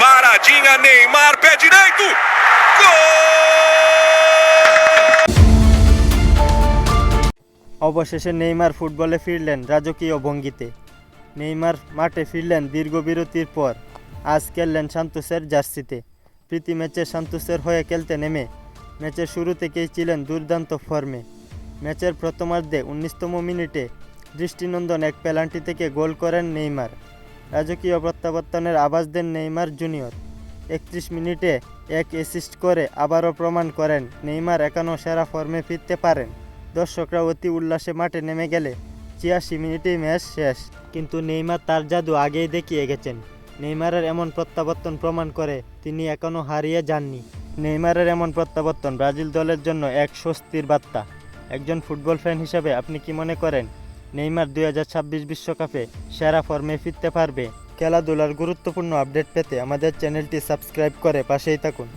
Paradinha, Neymar, pé direito. Gol! অবশেষে Neymar ফুটবলে ফিরলেন রাজকীয় ভঙ্গিতে। নেইমার মাঠে ফিরলেন দীর্ঘ বিরতির পর। আজ খেললেন সান্তোসের জার্সিতে। প্রীতি ম্যাচে সান্তোসের হয়ে খেলতে নেমে। ম্যাচের শুরু থেকেই ছিলেন দুর্দান্ত ফর্মে। ম্যাচের প্রথমার্ধে উনিশতম মিনিটে দৃষ্টিনন্দন এক পেনাল্টি থেকে গোল করেন নেইমার। রাজকীয় প্রত্যাবর্তনের আভাস দেন নেইমার জুনিয়র। একত্রিশ মিনিটে এক অ্যাসিস্ট করে আবারও প্রমাণ করেন, নেইমার এখনও সেরা ফর্মে ফিরতে পারেন। দর্শকরা অতি উল্লাসে মাঠে নেমে গেলে ছিয়াশি মিনিটেই ম্যাচ শেষ। কিন্তু নেইমার তার জাদু আগেই দেখিয়ে গেছেন। নেইমারের এমন প্রত্যাবর্তন প্রমাণ করে তিনি এখনও হারিয়ে যাননি। নেইমারের এমন প্রত্যাবর্তন ব্রাজিল দলের জন্য এক স্বস্তির বার্তা। একজন ফুটবল ফ্যান হিসাবে আপনি কি মনে করেন? নেইমার দুই বিশ্বকাপে সেরা ফর্মে ফিরতে পারবে। খেলাধুলার গুরুত্বপূর্ণ আপডেট পেতে আমাদের চ্যানেলটি সাবস্ক্রাইব করে পাশেই থাকুন।